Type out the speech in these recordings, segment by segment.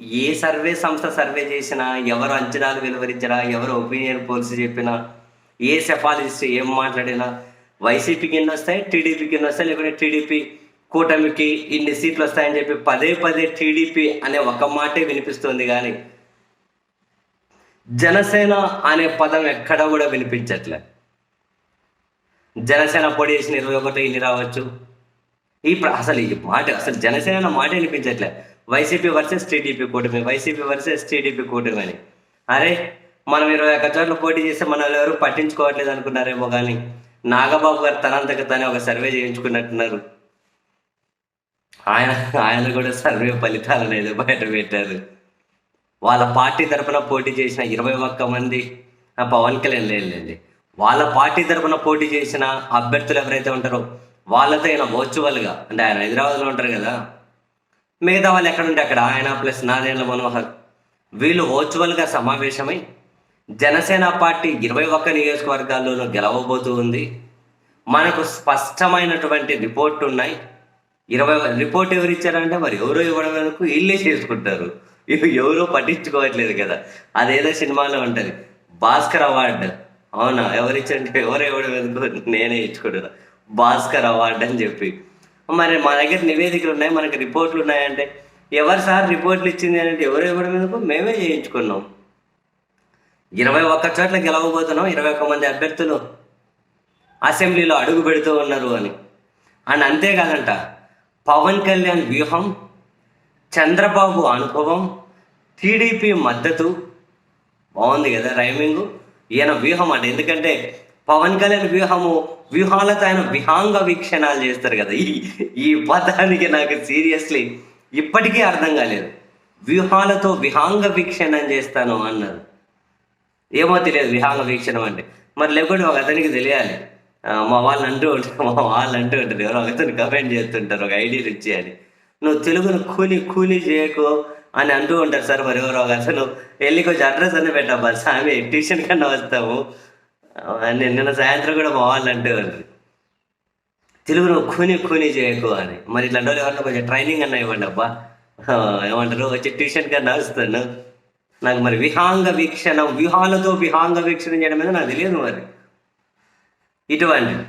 ఏ survey సంస్థ survey చేసినా ఎవరు అంచనాలు వెలువరించినా ఎవరు ఒపీనియన్ పోల్స్ చెప్పినా ఏ సెఫాలజిస్ట్ ఏం మాట్లాడినా వైసీపీకి ఎన్ని వస్తాయి టీడీపీకి ఎన్ని వస్తాయి లేకుంటే టీడీపీ కూటమికి ఇన్ని సీట్లు వస్తాయని చెప్పి పదే పదే టీడీపీ అనే ఒక మాటే వినిపిస్తుంది కానీ జనసేన అనే పదం ఎక్కడ కూడా వినిపించట్లే. జనసేన పొడి చేసిన ఇరవై ఒకటి ఇన్ని రావచ్చు. ఈ అసలు ఈ మాట అసలు జనసేన మాట వినిపించట్లే. వైసీపీ వర్సెస్ టీడీపీ కూటమి వైసీపీ వర్సెస్ టీడీపీ కూటమి అని. అరే మనం ఇరవై ఒక్క చోట్ల పోటీ చేస్తే మనల్ని ఎవరు పట్టించుకోవట్లేదు అనుకున్నారేమో కానీ నాగబాబు గారు తనంతకు తనే ఒక సర్వే చేయించుకున్నట్టున్నారు. ఆయన ఆయన కూడా సర్వే ఫలితాలు లేదు బయట పెట్టారు. వాళ్ళ పార్టీ తరపున పోటీ చేసిన ఇరవై ఒక్క మంది ఆ పవన్ కళ్యాణ్ లేదండి వాళ్ళ పార్టీ తరపున పోటీ చేసిన అభ్యర్థులు ఎవరైతే ఉంటారో వాళ్ళతో ఆయన వర్చువల్గా అంటే ఆయన హైదరాబాద్లో ఉంటారు కదా మిగతా వాళ్ళు ఎక్కడుంటే అక్కడ ఆయన ప్లస్ నారాయణ మనోహర్. వీళ్ళు వర్చువల్గా సమావేశమై జనసేన పార్టీ ఇరవై ఒక్క నియోజకవర్గాల్లోనూ గెలవబోతూ ఉంది. మనకు స్పష్టమైనటువంటి రిపోర్ట్ ఉన్నాయి. ఇరవై రిపోర్ట్ ఎవరు ఇచ్చారంటే మరి ఎవరో ఇవ్వడం వరకు వీళ్ళే చేసుకుంటారు. ఇవి ఎవరో పట్టించుకోవట్లేదు కదా. అదేదో సినిమాలో ఉంటుంది. భాస్కర్ అవార్డు. అవునా? ఎవరు ఇచ్చంటే ఎవరు ఇవ్వడం ఎందుకు నేనే ఇచ్చుకుంటున్నా. భాస్కర్ అవార్డు అని చెప్పి. మరి మా దగ్గర నివేదికలు ఉన్నాయి మనకి రిపోర్ట్లు ఉన్నాయంటే ఎవరు సార్ రిపోర్ట్లు ఇచ్చింది అంటే ఎవరు ఇవ్వడం ఎందుకు? మేమే చేయించుకున్నాం. ఇరవై ఒక్క చోట్ల గెలవబోతున్నాం ఇరవై ఒక్క మంది అభ్యర్థులు అసెంబ్లీలో అడుగు పెడుతూ ఉన్నారు అని. అండ్ అంతేకాదంట పవన్ కళ్యాణ్ వ్యూహం చంద్రబాబు అనుభవం టీడీపీ మద్దతు బాగుంది కదా రైమింగ్ ఈయన వ్యూహం అంటే. ఎందుకంటే పవన్ కళ్యాణ్ వ్యూహము వ్యూహాలతో ఆయన విహాంగ వీక్షణాలు చేస్తారు కదా. ఈ ఈ పదానికి నాకు సీరియస్లీ ఇప్పటికీ అర్థం కాలేదు. వ్యూహాలతో విహాంగ వీక్షణం చేస్తాను అన్నారు. ఏమో తెలియదు విహాంగ వీక్షణం అంటే. మరి లేకుంటే ఒక అతనికి తెలియాలి. మా వాళ్ళు అంటూ ఉంటారు మా వాళ్ళు అంటూ ఉంటారు ఎవరో ఒకతను కమెంట్ చేస్తుంటారు ఒక ఐడియా ఇచ్చేయాలి అని. నువ్వు తెలుగును కూలి కూలి చేయకు అని అంటూ ఉంటారు సార్. మరి ఎవరో ఒక అతను వెళ్ళి కొంచెం అడ్రస్ అని పెట్టబ్బా సామి ట్యూషన్ కన్నా వస్తాము నిన్న సాయంత్రం కూడా మా వాళ్ళు అంటేవారు ఉంటారు తెలుగు నువ్వు కూని కూని చేయకు అని. మరి ఇట్లాంటి వాళ్ళు ఎవరన్నా కొంచెం ట్రైనింగ్ అన్న ఇవ్వండి అబ్బా. ఏమంటారు? వచ్చి ట్యూషన్ కన్నా వస్తాను నాకు మరి విహాంగ వీక్షణం వ్యూహాలతో విహాంగ వీక్షణం చేయడం మీద నాకు తెలియదు మరి. ఇటువంటి.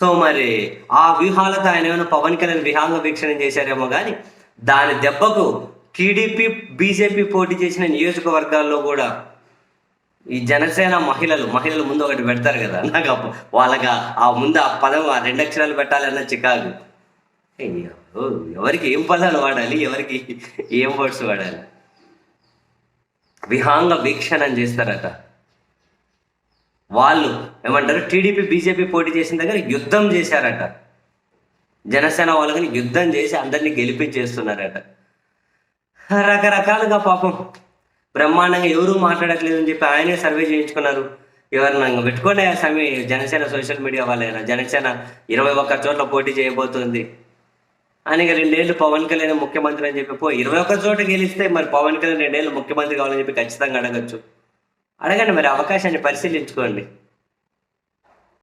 సో మరి ఆ వ్యూహాలతో ఆయన ఏమైనా పవన్ కళ్యాణ్ విహాంగ వీక్షణం చేశారేమో కానీ దాని దెబ్బకు టీడీపీ బీజేపీ పోటీ చేసిన నియోజకవర్గాల్లో కూడా ఈ జనసేన మహిళలు మహిళలు ముందు ఒకటి పెడతారు కదా. నాకు వాళ్ళకి ఆ- ముందు ఆ పదం ఆ రెండు అక్షరాలు పెట్టాలన్న చికాకు. ఎవరికి ఏం పదాలు వాడాలి? ఎవరికి ఏం వర్డ్స్ వాడాలి? విహాంగ వీక్షణం చేస్తారట. వాళ్ళు ఏమంటారు? టీడీపీ బీజేపీ పోటీ చేసిన దగ్గర యుద్ధం చేశారట. జనసేన వాళ్ళకని యుద్ధం చేసి అందరినీ గెలిపించేస్తున్నారట. రకరకాలుగా పాపం. బ్రహ్మాండంగా ఎవరూ మాట్లాడట్లేదు అని చెప్పి ఆయనే సర్వే చేయించుకున్నారు. ఎవరిని పెట్టుకోండి స్వామి జనసేన సోషల్ మీడియా వాళ్ళైనా. జనసేన ఇరవై ఒక్క చోట్ల పోటీ చేయబోతుంది. అని రెండేళ్ళు పవన్ కళ్యాణ్ ముఖ్యమంత్రి అని చెప్పి పో ఇరవై ఒక్క చోట గెలిస్తే మరి పవన్ కళ్యాణ్ రెండేళ్ళు ముఖ్యమంత్రి కావాలని చెప్పి ఖచ్చితంగా అడగచ్చు. అడగండి మరి అవకాశాన్ని పరిశీలించుకోండి.